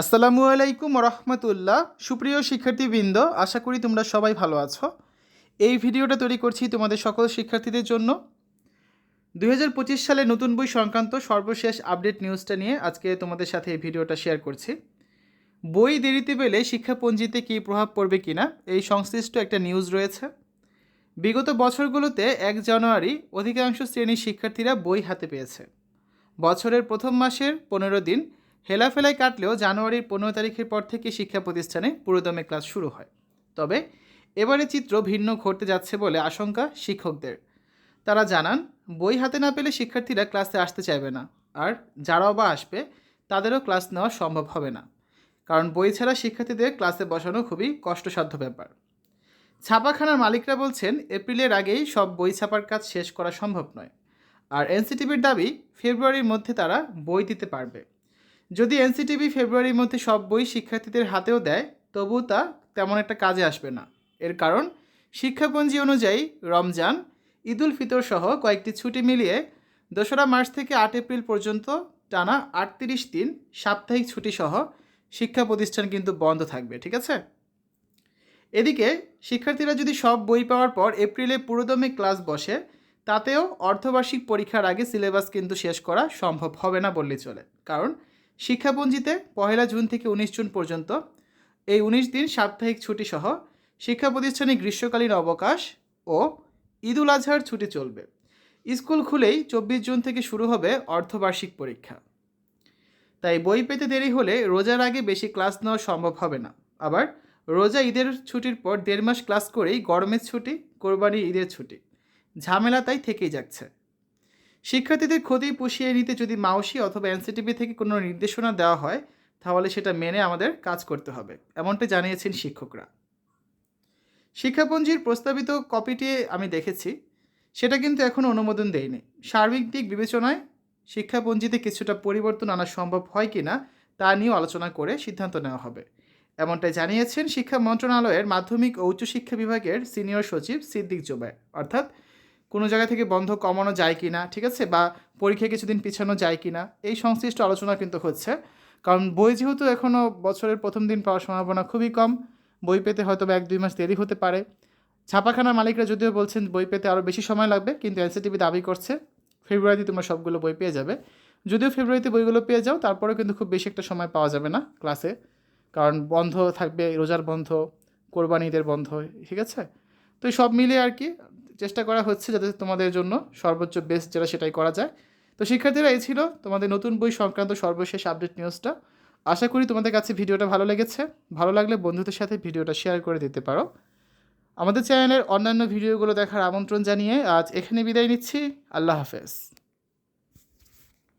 আসসালামু আলাইকুম রহমতুল্লাহ সুপ্রিয় শিক্ষার্থীবৃন্দ, আশা করি তোমরা সবাই ভালো আছো। এই ভিডিওটা তৈরি করছি তোমাদের সকল শিক্ষার্থীদের জন্য। দু হাজার পঁচিশ সালে নতুন বই সংক্রান্ত সর্বশেষ আপডেট নিউজটা নিয়ে আজকে তোমাদের সাথে এই ভিডিওটা শেয়ার করছি। বই দেরিতে পেলে শিক্ষাপঞ্জিতে কী প্রভাব পড়বে কিনা, এই সংশ্লিষ্ট একটা নিউজ রয়েছে। বিগত বছরগুলোতে এক জানুয়ারি অধিকাংশ শ্রেণির শিক্ষার্থীরা বই হাতে পেয়েছে। বছরের প্রথম মাসের পনেরো দিন হেলাফেলায় কাটলেও জানুয়ারির পনেরো তারিখের পর থেকে শিক্ষা প্রতিষ্ঠানে পুরোদমে ক্লাস শুরু হয়। তবে এবারে চিত্র ভিন্ন ঘটতে যাচ্ছে বলে আশঙ্কা শিক্ষকদের। তারা জানান, বই হাতে না পেলে শিক্ষার্থীরা ক্লাসে আসতে চাইবে না। আর যারাও বা আসবে, তাদেরও ক্লাস নেওয়া সম্ভব হবে না। কারণ বই ছাড়া শিক্ষার্থীদের ক্লাসে বসানো খুবই কষ্টসাধ্য ব্যাপার। ছাপাখানার মালিকরা বলছেন, এপ্রিলের আগেই সব বই ছাপার কাজ শেষ করা সম্ভব নয়। আর এনসিটিভির দাবি, ফেব্রুয়ারির মধ্যে তারা বই দিতে পারবে। যদি এনসিটিভি ফেব্রুয়ারির মধ্যে সব বই শিক্ষার্থীদের হাতেও দেয়, তবুও তা তেমন একটা কাজে আসবে না। এর কারণ শিক্ষাপঞ্জি অনুযায়ী রমজান, ঈদুল ফিতর সহ কয়েকটি ছুটি মিলিয়ে দোসরা মার্চ থেকে আট এপ্রিল পর্যন্ত টানা আটত্রিশ দিন সাপ্তাহিক ছুটি সহ শিক্ষা প্রতিষ্ঠান কিন্তু বন্ধ থাকবে, ঠিক আছে? এদিকে, শিক্ষার্থীরা যদি সব বই পাওয়ার পর এপ্রিলে পুরোদমে ক্লাস বসে, তাতেও অর্ধবার্ষিক পরীক্ষার আগে সিলেবাস কিন্তু শেষ করা সম্ভব হবে না বললে চলে। কারণ শিক্ষাপঞ্জিতে পহেলা জুন থেকে উনিশ জুন পর্যন্ত এই উনিশ দিন সাপ্তাহিক ছুটি সহ শিক্ষা প্রতিষ্ঠানে গ্রীষ্মকালীন অবকাশ ও ঈদুল আজহার ছুটি চলবে। স্কুল খুলেই চব্বিশ জুন থেকে শুরু হবে অর্ধবার্ষিক পরীক্ষা। তাই বই পেতে দেরি হলে রোজার আগে বেশি ক্লাস নেওয়া সম্ভব হবে না। আবার রোজা ঈদের ছুটির পর দেড় মাস ক্লাস করেই গরমের ছুটি কোরবানি ঈদের ছুটি। ঝামেলা তাই থেকেই যাচ্ছে। শিক্ষার্থীদের ক্ষতি পুষিয়ে নিতে যদি মাউসি অথবা এনসিটিভি থেকে কোনো নির্দেশনা দেওয়া হয়, তাহলে সেটা মেনে আমাদের কাজ করতে হবে, এমনটা জানিয়েছেন শিক্ষকরা। শিক্ষাপঞ্জির প্রস্তাবিত কপিটি আমি দেখেছি, সেটা কিন্তু এখনও অনুমোদন দেয়নি। সার্বিক দিক বিবেচনায় শিক্ষাপঞ্জিতে কিছুটা পরিবর্তন আনা সম্ভব হয় কি না তা নিয়েও আলোচনা করে সিদ্ধান্ত নেওয়া হবে। এমনটাই জানিয়েছেন শিক্ষা মন্ত্রণালয়ের মাধ্যমিক ও উচ্চশিক্ষা বিভাগের সিনিয়র সচিব সিদ্দিক জোবায় অর্থাৎ কোনো জায়গা থেকে বন্ধ কমানো যায় কি না ঠিক আছে? বা পরীক্ষা কিছুদিন পিছানো যায় কি না এই সংশ্লিষ্ট আলোচনা কিন্তু হচ্ছে। কারণ বই যেহেতু এখনও বছরের প্রথম দিন পাওয়ার সম্ভাবনা খুবই কম, বই পেতে হয়তো এক দুই মাস দেরি হতে পারে। ছাপাখানার মালিকরা যদিও বলছেন বই পেতে আরও বেশি সময় লাগবে, কিন্তু এনসিটিভি দাবি করছে, ফেব্রুয়ারিতে তোমরা সবগুলো বই পেয়ে যাবে। যদিও ফেব্রুয়ারিতে বইগুলো পেয়ে যাও, তারপরেও কিন্তু খুব বেশি একটা সময় পাওয়া যাবে না ক্লাসে। কারণ বন্ধ থাকবে, রোজার বন্ধ কোরবানিদের বন্ধ, ঠিক আছে? তো সব মিলিয়ে আর কি চেষ্টা করা হচ্ছে যাতে তোমাদের জন্য সর্বোচ্চ বেস্ট যেটা সেটাই করা যায়। তো শিক্ষার্থীরা, এই ছিল তোমাদের নতুন বই সংক্রান্ত সর্বশেষ আপডেট নিউজটা আশা করি তোমাদের কাছে ভিডিওটা ভালো লেগেছে। ভালো লাগলে বন্ধুদের সাথে ভিডিওটা শেয়ার করে দিতে পারো। আমাদের চ্যানেলের অন্যান্য ভিডিওগুলো দেখার আমন্ত্রণ জানিয়ে আজ এখানে বিদায় নিচ্ছি। আল্লাহ হাফেজ।